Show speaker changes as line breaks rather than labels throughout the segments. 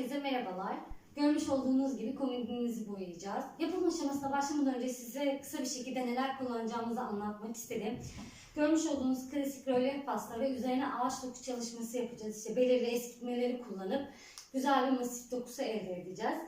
Herkese merhabalar. Görmüş olduğunuz gibi komodinimizi boyayacağız. Yapım aşamasına başlamadan önce size kısa bir şekilde neler kullanacağımızı anlatmak istedim. Görmüş olduğunuz klasik rölyef pasta ve üzerine ağaç doku çalışması yapacağız. İşte belirli eskitmeleri kullanıp güzel bir masif dokusu elde edeceğiz.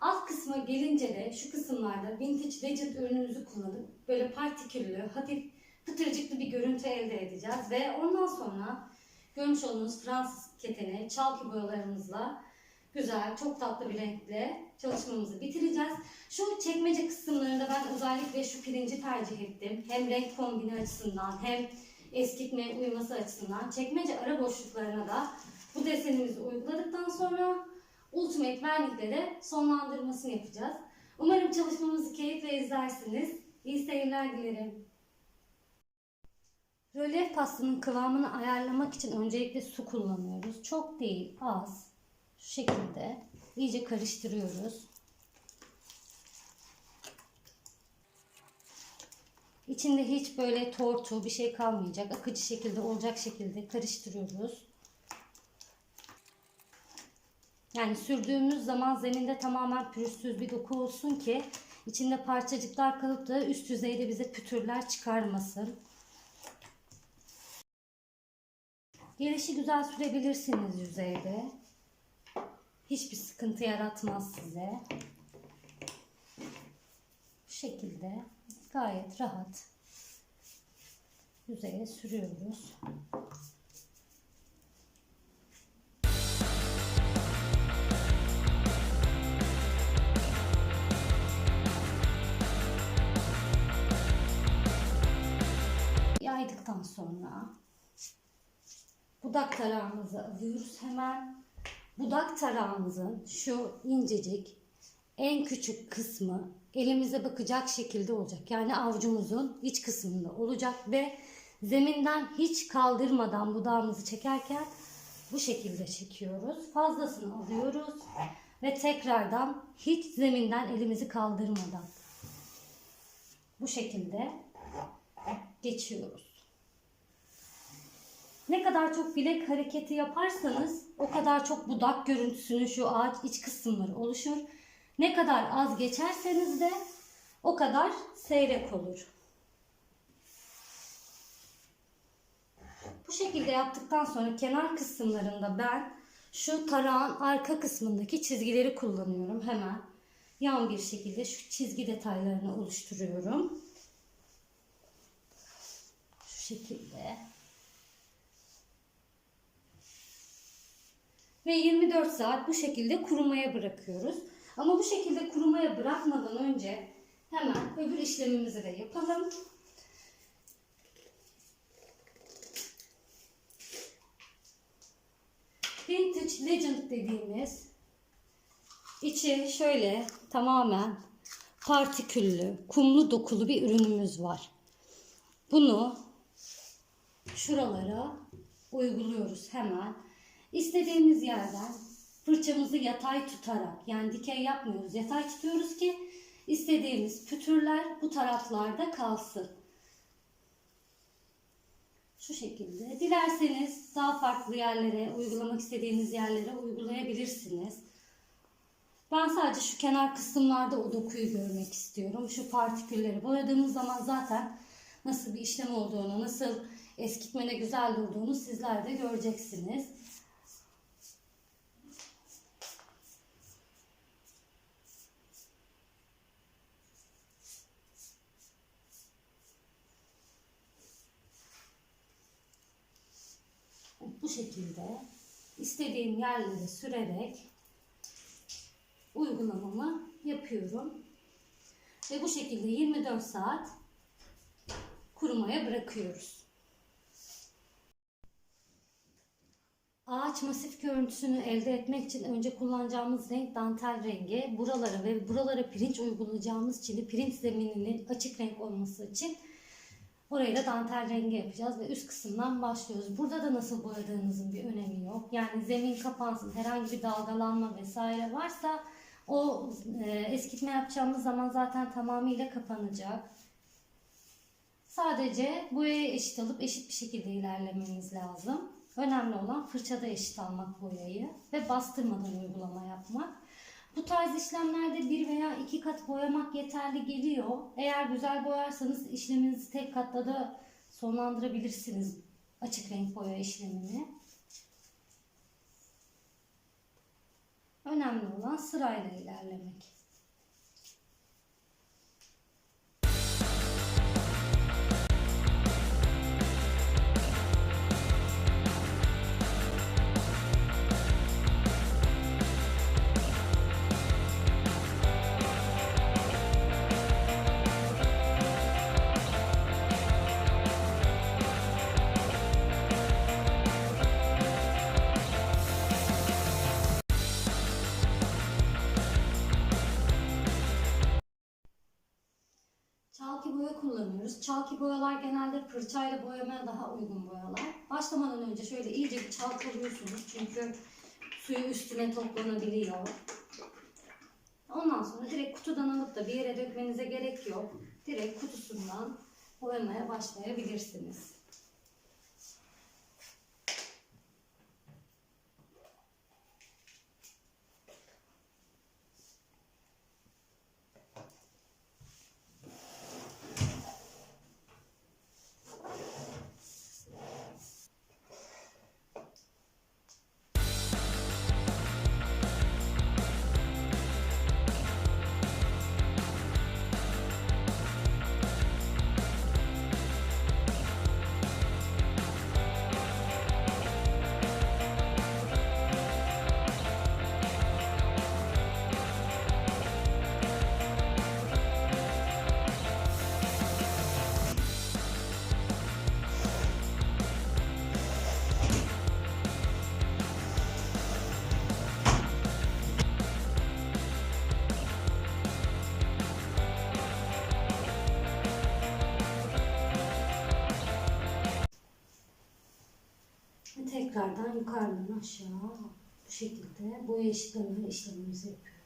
Alt kısma gelince de şu kısımlarda vintage legend ürünümüzü kullanıp böyle partiküllü, hafif pıtırcıklı bir görüntü elde edeceğiz. Ve ondan sonra görmüş olduğunuz Fransız keteni, çalki boyalarımızla güzel, çok tatlı bir renkle çalışmamızı bitireceğiz. Şu çekmece kısımlarında ben özellikle şu pirinci tercih ettim. Hem renk kombini açısından hem eskitme uyuması açısından. Çekmece ara boşluklarına da bu desenimizi uyguladıktan sonra Ultimate vernikle de sonlandırmasını yapacağız. Umarım çalışmamızı keyifle izlersiniz. İyi seyirler dilerim. Rölyef pastanın kıvamını ayarlamak için öncelikle su kullanıyoruz. Çok değil, az. Şu şekilde iyice karıştırıyoruz. İçinde hiç böyle tortu bir şey kalmayacak. Akıcı şekilde olacak şekilde karıştırıyoruz. Yani sürdüğümüz zaman zeminde tamamen pürüzsüz bir doku olsun ki içinde parçacıklar kalıp da üst yüzeyde bize pütürler çıkarmasın. Gelişi güzel sürebilirsiniz yüzeyde. Hiçbir sıkıntı yaratmaz size. Bu şekilde gayet rahat yüzeye sürüyoruz. Yaydıktan sonra budak tarağımızı alıyoruz hemen. Budak tarağımızın şu incecik en küçük kısmı elimize bakacak şekilde olacak. Yani avucumuzun iç kısmında olacak ve zeminden hiç kaldırmadan budağımızı çekerken bu şekilde çekiyoruz. Fazlasını alıyoruz ve tekrardan hiç zeminden elimizi kaldırmadan bu şekilde geçiyoruz. Ne kadar çok bilek hareketi yaparsanız o kadar çok budak görüntüsünün şu ağaç iç kısımları oluşur. Ne kadar az geçerseniz de o kadar seyrek olur. Bu şekilde yaptıktan sonra kenar kısımlarında ben şu tarağın arka kısmındaki çizgileri kullanıyorum. Hemen yan bir şekilde şu çizgi detaylarını oluşturuyorum. Şu şekilde. Ve 24 saat bu şekilde kurumaya bırakıyoruz. Ama bu şekilde kurumaya bırakmadan önce hemen öbür işlemimizi de yapalım. Vintage Legend dediğimiz içi şöyle tamamen partiküllü, kumlu dokulu bir ürünümüz var. Bunu şuralara uyguluyoruz hemen. İstediğimiz yerden fırçamızı yatay tutarak yani dikey yapmıyoruz. Yatay tutuyoruz ki istediğimiz pütürler bu taraflarda kalsın. Şu şekilde. Dilerseniz daha farklı yerlere, uygulamak istediğiniz yerlere uygulayabilirsiniz. Ben sadece şu kenar kısımlarda o dokuyu görmek istiyorum. Şu partikülleri boyadığımız zaman zaten nasıl bir işlem olduğunu, nasıl eskitmene güzel durduğunu sizler de göreceksiniz. bu şekilde istediğim yerlere sürerek uygulamamı yapıyorum. Ve bu şekilde 24 saat kurumaya bırakıyoruz. Ağaç masif görüntüsünü elde etmek için önce kullanacağımız renk dantel rengi. Buralara ve buralara pirinç uygulayacağımız için pirinç zemininin açık renk olması için Orayı da dantel rengi yapacağız ve üst kısımdan başlıyoruz. Burada da nasıl boyadığınızın bir önemi yok. Yani zemin kapansın, herhangi bir dalgalanma vesaire varsa o e, eskitme yapacağımız zaman zaten tamamıyla kapanacak. Sadece boyayı eşit alıp eşit bir şekilde ilerlemeniz lazım. Önemli olan fırçada eşit almak boyayı ve bastırmadan uygulama yapmak. Bu tarz işlemlerde bir veya iki kat boyamak yeterli geliyor. Eğer güzel boyarsanız işleminizi tek katta da sonlandırabilirsiniz açık renk boya işlemini. Önemli olan sırayla ilerlemek. Boya kullanıyoruz. Çalki boyalar genelde fırçayla boyamaya daha uygun boyalar. Başlamadan önce şöyle iyice bir çalkalıyorsunuz çünkü suyu üstüne toplanabiliyor. Ondan sonra direkt kutudan alıp da bir yere dökmenize gerek yok. Direkt kutusundan boyamaya başlayabilirsiniz. Yukarıdan aşağı bu şekilde boya eşitleme işlemimizi yapıyoruz.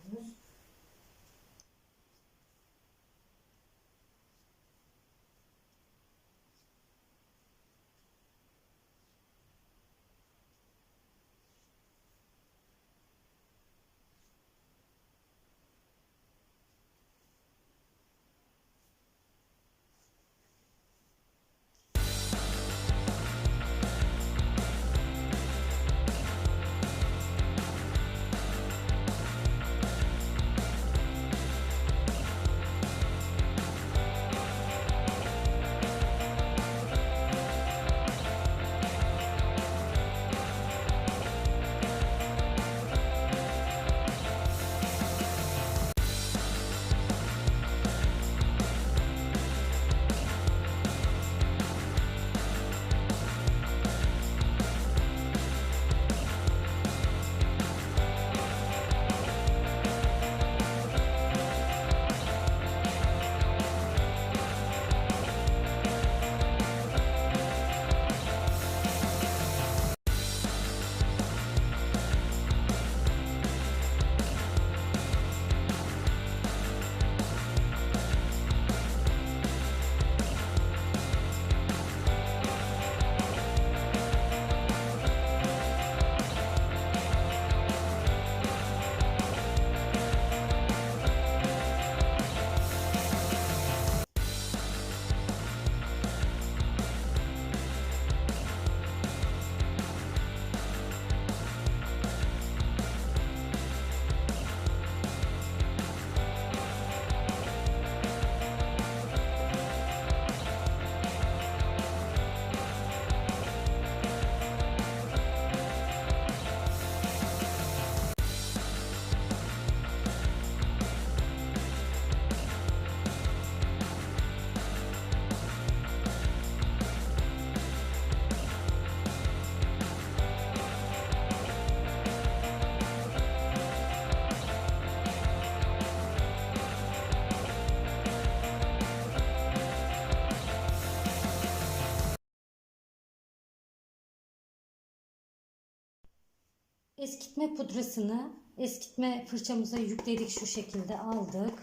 Eskitme pudrasını eskitme fırçamıza yükledik şu şekilde aldık.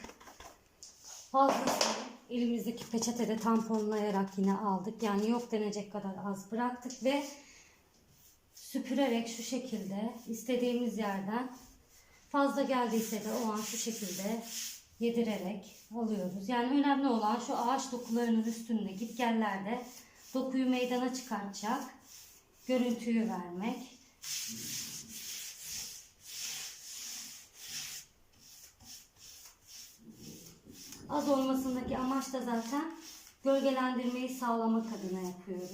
Fazlasını elimizdeki peçetede tamponlayarak yine aldık. Yani yok denecek kadar az bıraktık ve süpürerek şu şekilde istediğimiz yerden fazla geldiyse de o an şu şekilde yedirerek alıyoruz. Yani önemli olan şu ağaç dokularının üstünde gitgellerde dokuyu meydana çıkartacak görüntüyü vermek. Az olmasındaki amaç da zaten gölgelendirmeyi sağlamak adına yapıyoruz.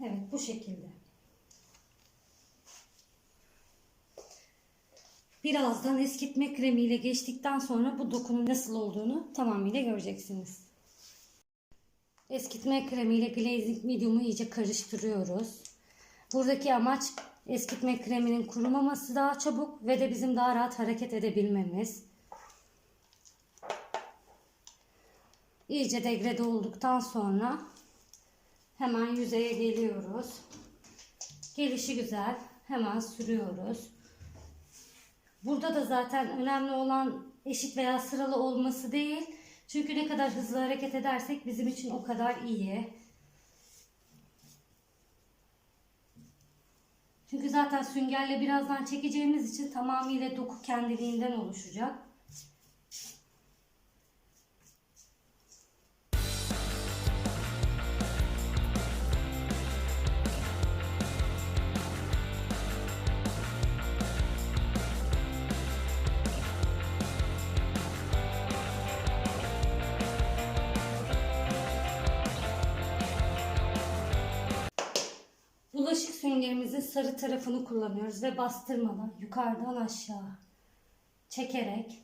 Evet bu şekilde. Birazdan eskitme kremiyle geçtikten sonra bu dokunun nasıl olduğunu tamamıyla göreceksiniz. Eskitme kremiyle glazing medium'u iyice karıştırıyoruz. Buradaki amaç eskitme kreminin kurumaması daha çabuk ve de bizim daha rahat hareket edebilmemiz. İyice degrade olduktan sonra hemen yüzeye geliyoruz. Gelişi güzel. Hemen sürüyoruz. Burada da zaten önemli olan eşit veya sıralı olması değil. Çünkü ne kadar hızlı hareket edersek bizim için o kadar iyi. Çünkü zaten süngerle birazdan çekeceğimiz için tamamıyla doku kendiliğinden oluşacak. Sarı tarafını kullanıyoruz ve bastırmadan yukarıdan aşağı çekerek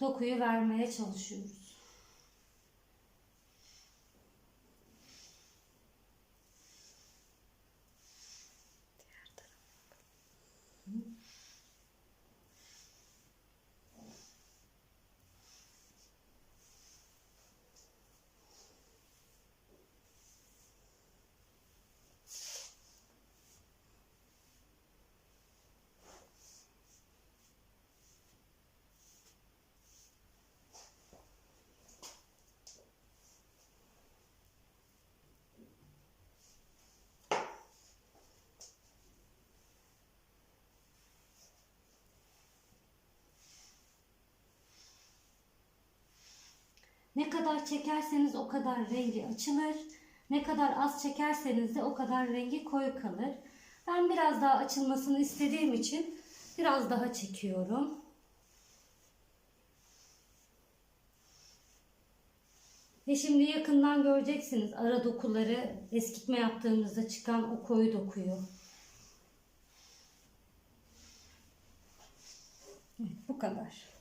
dokuyu vermeye çalışıyoruz. Ne kadar çekerseniz o kadar rengi açılır. Ne kadar az çekerseniz de o kadar rengi koyu kalır. Ben biraz daha açılmasını istediğim için biraz daha çekiyorum. Ve şimdi yakından göreceksiniz ara dokuları eskitme yaptığımızda çıkan o koyu dokuyu. Bu kadar.